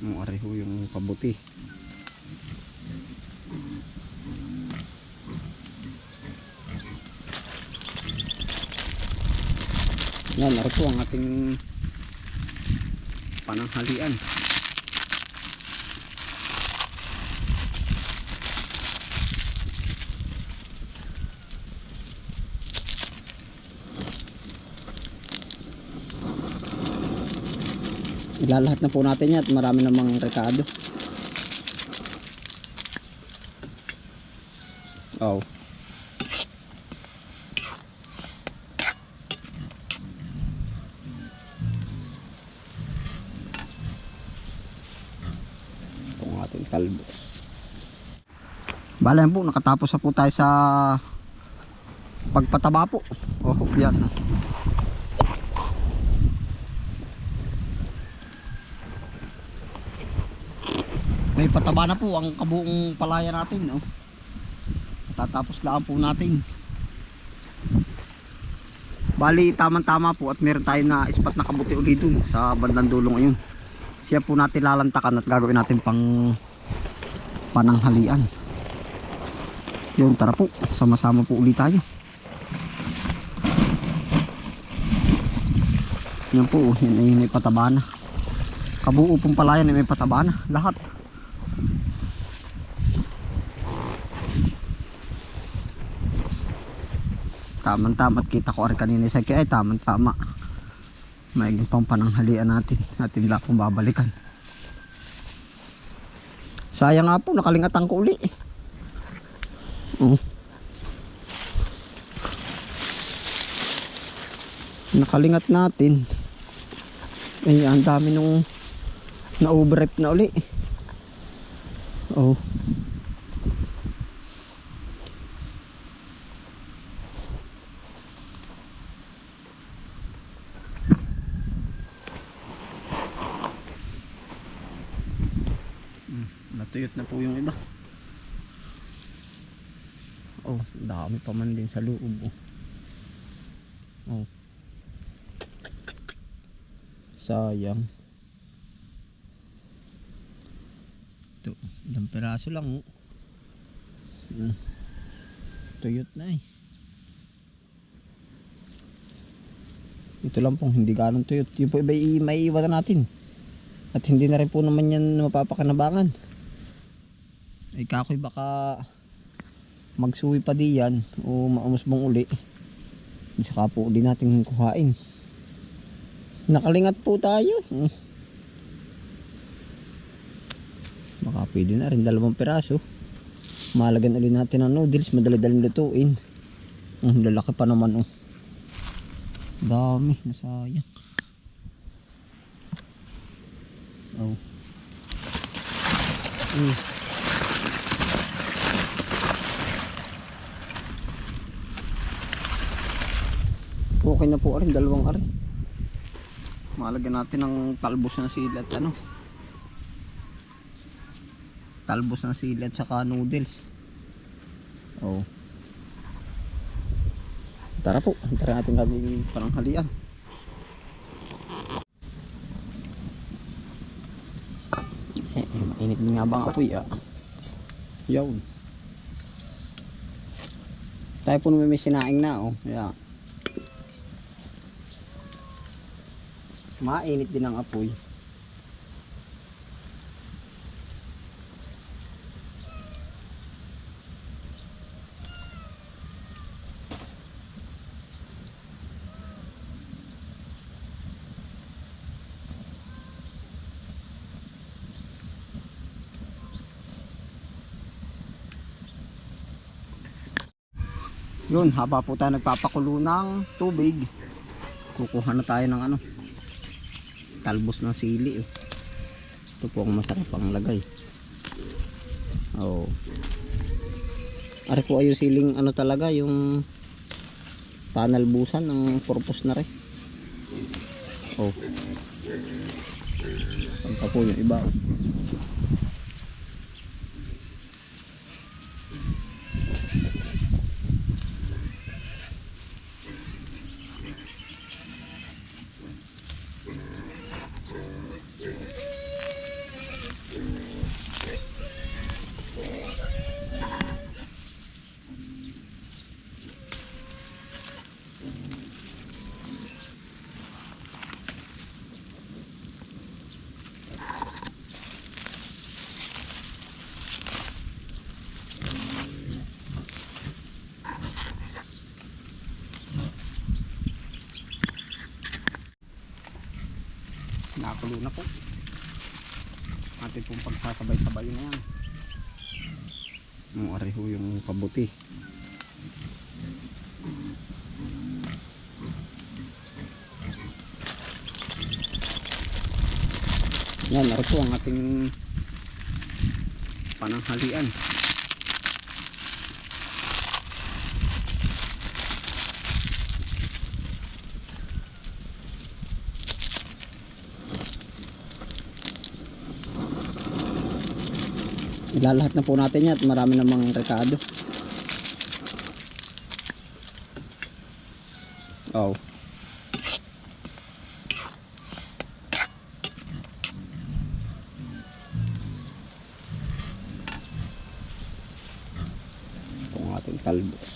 Yung areho yung kabuti. Yan, aro po ang ating pananghalian. Ilalahat na po natin yan at marami namang rekado. Oh. Ito ang ating talbos. Bala po, nakatapos na po tayo sa pagpataba po. Oh, yan. May pataba na po ang kabuong palaya natin. Oh. Tatapos lang po natin. Bali, tamang-tama po at meron tayo na ispat na kabuti uli dun sa bandang dulo ngayon. Siya po natin lalantakan at gagawin natin pang pananghalian. Yun, tara po. Sama-sama po uli tayo. Yan po, yan ay may pataba na. Kabuo pong palayan ay may pataba na. Lahat. Tamang tama at kita ko rin kanina sa kaya ay tamang tama. Maiging pang pananghalian natin. Natin lang pong babalikan. Sayang nga po, nakalingatan ko uli. Oh. Nakalingat natin. Ay, ang dami nung na-overrip na uli. Oh. Mm, natuyot na po yung iba. Oh, dami pa man din sa loob. Oh. oh. Sayang. Ito, ilang peraso lang. Oh. Mm. Tuyot na eh. Ito lang pong hindi ganong tuyot. Yung po iba i- may iwan na natin. At hindi na rin po naman yan mapapakanabangan. Ay kakoy baka magsuwi pa di yan o maumusbong uli. Saka po uli natin kuhain. Nakalingat po tayo. Baka pwede na rin dalawang piraso. Malagan ulit natin ang noodles. Madali-daling lutuin. Ang lalaki pa naman oh. Dami. Nasayang. Oh. Mm. Okay na po rin, dalawang ari. Malagyan natin ng talbos ng sili at ano. Talbos ng sili at saka noodles. Oh. Tara po, tara natin kami pananghalian. Eh, eh, mainit din nga ba ang apoy ah. Yun. Tayo po naman may sinaing na oh. Yeah. Mainit din ang apoy. Yun, haba po tayo nagpapakulo ng tubig. Kukuha na tayo ng ano, talbos ng sili. Oh. Ito po ang masarap ang lagay. Oh. Ari po ay yung siling ano talaga, yung panalbusan ng purpose na rin. Oh. Ang pa po yung iba. Oh. Nakulo na po. Atin pong pagsasabay-sabay na yan. Ang areho yung kabuti. Yan, ako po ang ating pananghalian. Ilalahat na po natin yan at marami namang rekado. Oh. Ang ating talbos.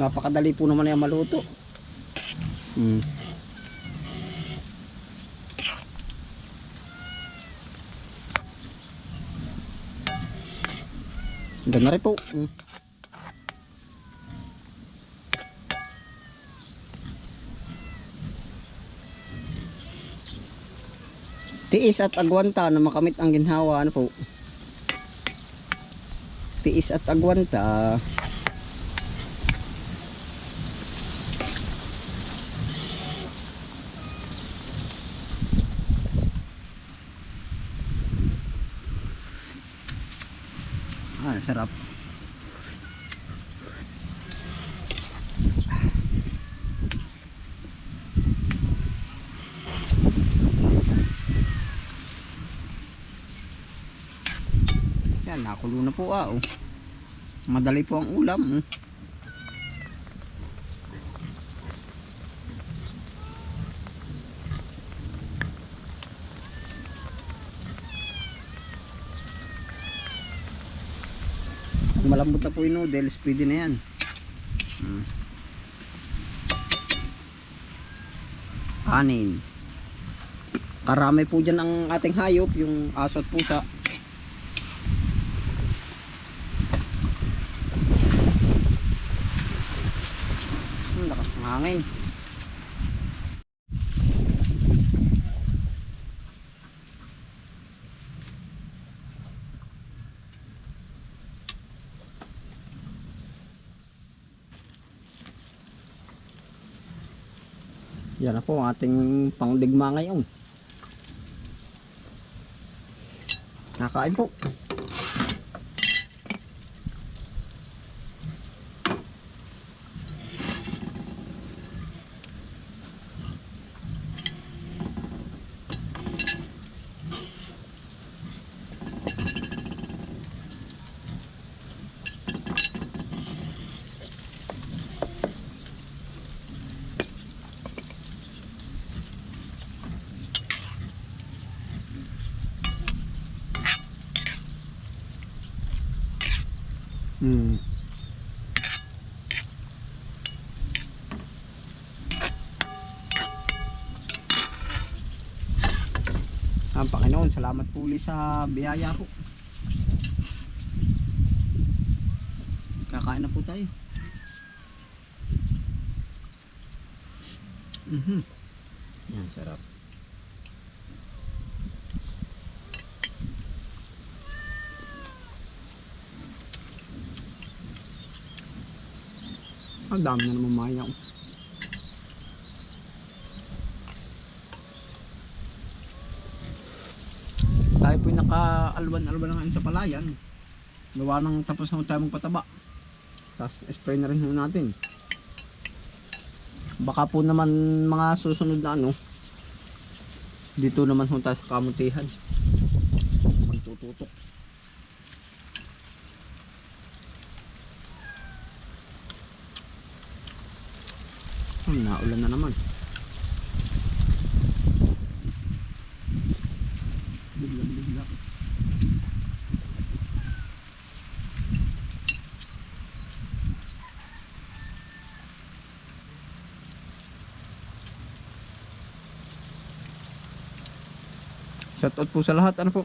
Napakadali po naman yan maluto. Hmm. Ganda na rin po. Hmm. Tiis at agwanta na makamit ang ginhawa. Ano po? Tiis at agwanta. Sarap. Yan, nakulo na po ah. Oh. Madali po ang ulam. Oh. Malambot na po yung noodles, pwede na yan. Hmm. Kanin. Karami po dyan ang ating hayop, yung aso at pusa. Ang lakas ng hangin. Yan na po ang ating pangdigma ngayon. Nakain po. Hmm. Ang Panginoon, salamat po ulit sa biyaya po. Kakain na po tayo. Mhm. Yan, sarap. Ang dami na naman mayaw. Tayo po'y naka-alwan-alwan lang sa palayan. Gawa ng tapos na tayo magpataba. Tapos spray na rin natin. Baka po naman mga susunod na ano. Dito naman ho tayo sa kamutihan. Magtututok. Hmm, naulan na naman. Bigla, bigla. Shout out po sa lahat. Ano po?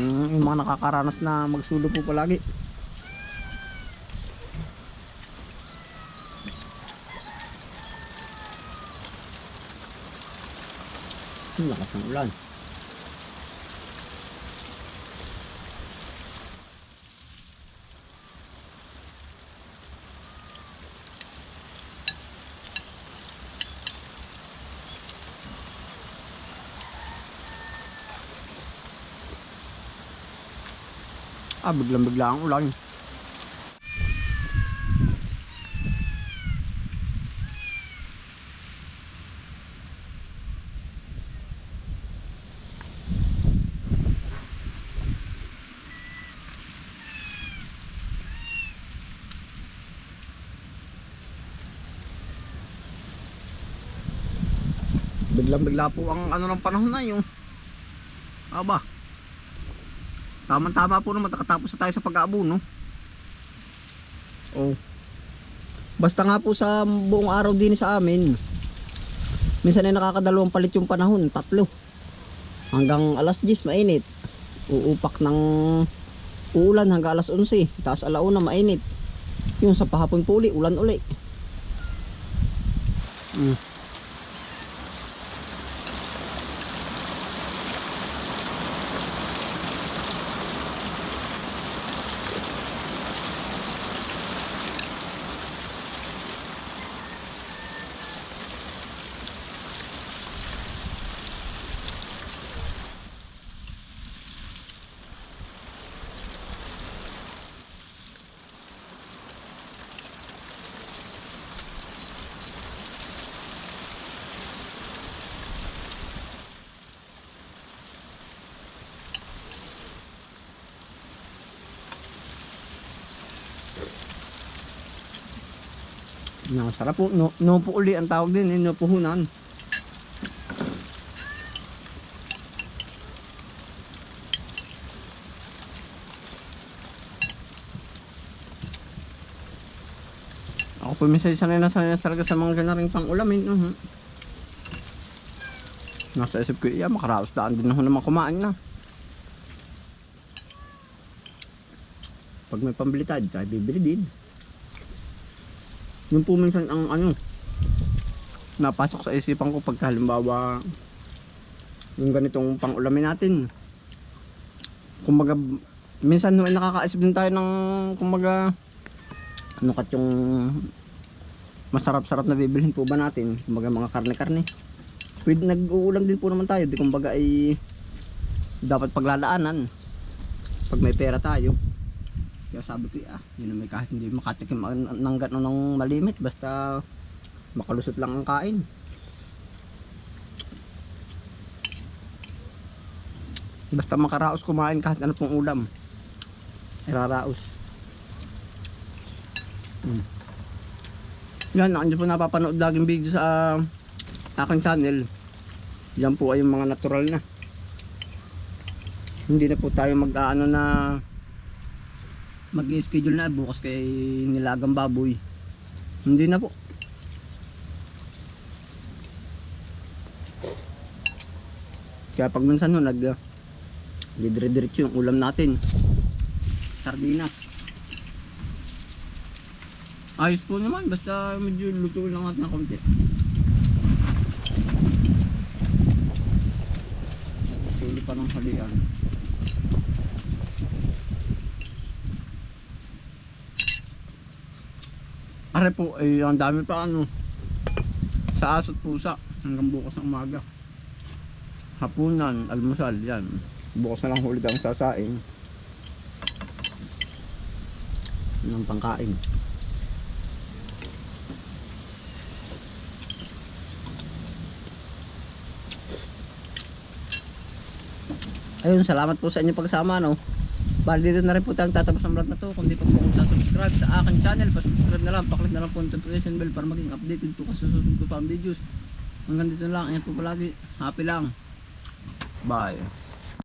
Yung, yung mga nakakaranas na magsulo po palagi. Ang lakas ng ulan. Ah, biglang bigla ang ulan. Biglang bigla po ang ano ng panahon na yung Aba. Tamang tama po naman nakatapos na tayo sa pag-aabono. Oh. Basta nga po sa buong araw din sa amin. Minsan ay nakakadalawang palit yung panahon, tatlo. Hanggang alas 10 mainit. Uupak ng uulan hanggang alas 11. Tapos alauna mainit. Yung sa pahapon po uli, ulan uli. Mm. Nakasarap po. No, no po uli ang tawag din. Eh, no puhunan. Ako po minsan sanay na sanay na talaga sa mga ganaring pang ulamin. Uh Nasa isip ko, iya, makaraos daan din ako naman kumain na. Pag may pambili tayo, tayo bibili din. Yung po minsan ang ano, napasok sa isipan ko pagka halimbawa yung ganitong pang-ulamin natin. Kumbaga, minsan no, nakakaisip din tayo ng kumbaga ano kat yung masarap-sarap na bibilhin po ba natin? Kumbaga mga karne-karne. Pwede nag-uulam din po naman tayo. Di kumbaga ay dapat paglalaanan pag may pera tayo. Kaya sabi ko, ah, yun may kahit hindi makatikim ng gano'n ng malimit, basta makalusot lang ang kain. Basta makaraos kumain kahit ano pong ulam. Iraraos. Hmm. Yan, nandiyan po napapanood laging video sa aking channel. Yan po ay yung mga natural na. Hindi na po tayo mag-ano na mag-schedule na bukas kay nilagang baboy. Hindi na po. Kaya pag minsan no, nag uh, didire-diretso yung ulam natin. Sardinas. Ayos po naman, basta medyo luto lang natin ng konti. Tulo pa ng halian. Are po, ay ang dami pa ano. Sa asot pusa hanggang bukas ng umaga. Hapunan, almusal, yan. Bukas na lang huli ang sasaing. Ng pangkain. Ayun, salamat po sa inyong pagsama, no. Bali dito na rin po tayong tatapos ang vlog na to. Kung di pa po kung subscribe sa aking channel, pa-subscribe na lang, paklik na lang po ang notification bell para maging updated po kasi susunod ko pa ang videos. Hanggang dito na lang, ingat po palagi. Happy lang. Bye.